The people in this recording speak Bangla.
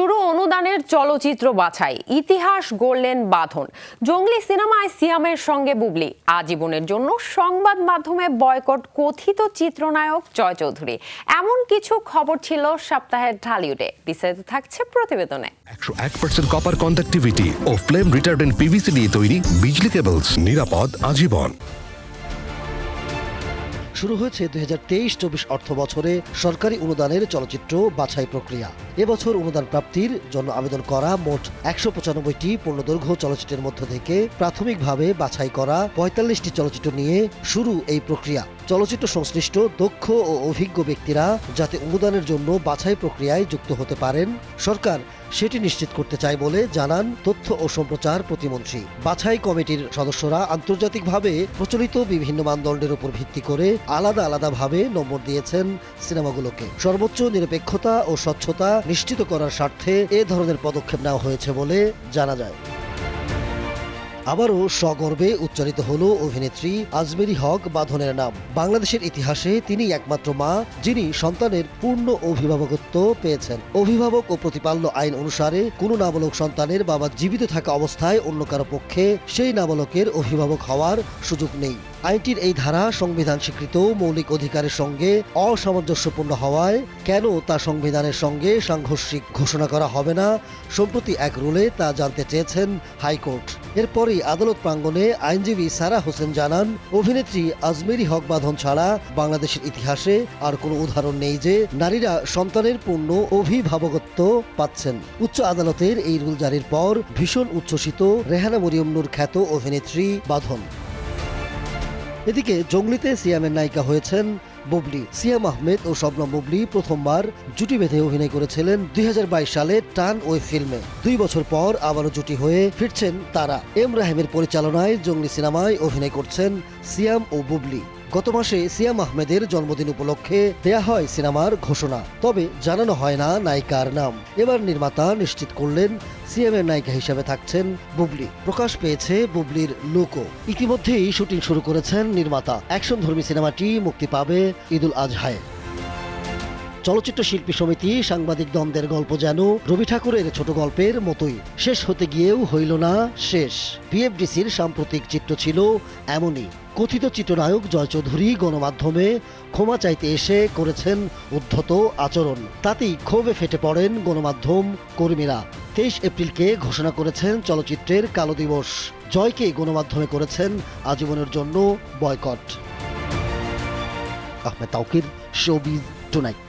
শুরু অনুদানের চলচ্চিত্র বাছাই, ইতিহাস গড়লেন বাঁধন। জঙ্গলি সিনেমায় সিয়ামের সঙ্গে বুবলি, আজীবনের জন্য সংবাদ মাধ্যমে বয়কট কথিত চিত্রনায়ক জয় চৌধুরী। এমন কিছু খবর ছিল সপ্তাহের ঢালিউডে। বিস্তারিত থাকছে প্রতিবেদনে। একশো এক পার্সেন্ট কপার কন্ডাক্টিভিটি ও ফ্লেম রিটার্ডেন্ট পিভিসি দিয়ে তৈরি, বিজলি কেবলস নিরাপদ, আজীবন। শুরু হয়েছে দুই হাজার তেইশ চব্বিশ অর্থ বছরে সরকারি অনুদানের চলচ্চিত্র বাছাই প্রক্রিয়া। এবছর অনুদান প্রাপ্তির জন্য আবেদন করা মোট একশো পঁচানব্বইটি পূর্ণদৈর্ঘ্য চলচ্চিত্রের মধ্য থেকে প্রাথমিকভাবে বাছাই করা পঁয়তাল্লিশটি চলচ্চিত্র নিয়ে শুরু এই প্রক্রিয়া। চলচ্চিত্র সংশ্লিষ্ট, দক্ষ ও অভিজ্ঞ ব্যক্তিরা যাতে অনুদানের জন্য বাছাই প্রক্রিয়ায় যুক্ত হতে পারেন, সরকার সেটি নিশ্চিত করতে চায় বলে জানান তথ্য ও সম্প্রচার প্রতিমন্ত্রী। বাছাই কমিটির সদস্যরা আন্তর্জাতিকভাবে প্রচলিত বিভিন্ন মানদণ্ডের উপর ভিত্তি করে আলাদা আলাদাভাবে নম্বর দিয়েছেন সিনেমাগুলোকে। সর্বোচ্চ নিরপেক্ষতা ও স্বচ্ছতা নিশ্চিত করার স্বার্থে এ ধরনের পদক্ষেপ নেওয়া হয়েছে বলে জানা যায়। আবারও সগর্বে উচ্চারিত হল অভিনেত্রী আজমেরি হক বাঁধনের নাম। বাংলাদেশের ইতিহাসে তিনি একমাত্র মা যিনি সন্তানের পূর্ণ অভিভাবকত্ব পেয়েছেন। অভিভাবক ও প্রতিপাল্য আইন অনুসারে কোনো নাবালক সন্তানের বাবা জীবিত থাকা অবস্থায় অন্য কারও পক্ষে সেই নাবালকের অভিভাবক হওয়ার সুযোগ নেই। আইনটির এই ধারা সংবিধান স্বীকৃত মৌলিক অধিকারের সঙ্গে অসামঞ্জস্যপূর্ণ হওয়ায় কেন তা সংবিধানের সঙ্গে সাংঘর্ষিক ঘোষণা করা হবে না, সম্প্রতি এক রুলে তা জানতে চেয়েছেন হাইকোর্ট। এরপরই আদালত প্রাঙ্গণে আইনজীবী সারা হোসেন জানান, অভিনেত্রী আজমেরি হক বাঁধন ছাড়া বাংলাদেশের ইতিহাসে আর কোনো উদাহরণ নেই যে নারীরা সন্তানের পূর্ণ অভিভাবকত্ব পাচ্ছেন। উচ্চ আদালতের এই রুল জারির পর ভীষণ উচ্ছ্বসিত রেহানা মরিয়ম নূর খ্যাত অভিনেত্রী বাঁধন। এদিকে জঙ্গলিতে সিয়ামের নায়িকা হয়েছেন বুবলি। সিয়াম আহমেদ ও স্বপ্ন বুবলি প্রথমবার জুটি বেঁধে অভিনয় করেছিলেন দুই হাজার বাইশ সালে টান ওই ফিল্মে। দুই বছর পর আবারও জুটি হয়ে ফিরছেন তারা। এম রাহিমের পরিচালনায় জঙ্গলি সিনেমায় অভিনয় করছেন সিয়াম ও বুবলি। গত মাসে সিয়াম আহমেদের জন্মদিন উপলক্ষে দেয়া হয় সিনেমার ঘোষণা। তবে জানানো হয় না নায়িকার নাম। এবার নির্মাতা নিশ্চিত করলেন সিএমের নায়িকা হিসেবে থাকছেন বুবলি। প্রকাশ পেয়েছে বুবলির লোকো। ইতিমধ্যেই শুটিং শুরু করেছেন নির্মাতা। অ্যাকশন ধর্মী সিনেমাটি মুক্তি পাবে ঈদুল আজহায়। চলচ্চিত্র শিল্পী সমিতি সাংবাদিক দ্বন্দ্বের গল্প যেন রবি ঠাকুরের ছোট গল্পের মতোই। শেষ হতে গিয়েও হইল না, শেষ। বিএফডিসির সাম্প্রতিক চিত্র ছিল এমনই। কথিত চিত্রনায়ক জয় চৌধুরী গণমাধ্যমে ক্ষমা চাইতে এসে করেছেন উদ্ধত আচরণ। তাতেই ক্ষোভে ফেটে পড়েন গণমাধ্যম কর্মীরা। তেইশ এপ্রিলকে ঘোষণা করেছেন চলচ্চিত্রের কালো দিবস। জয়কে গণমাধ্যমে করেছেন আজীবনের জন্য boycott. Ahmed Tauqir showbiz tonight.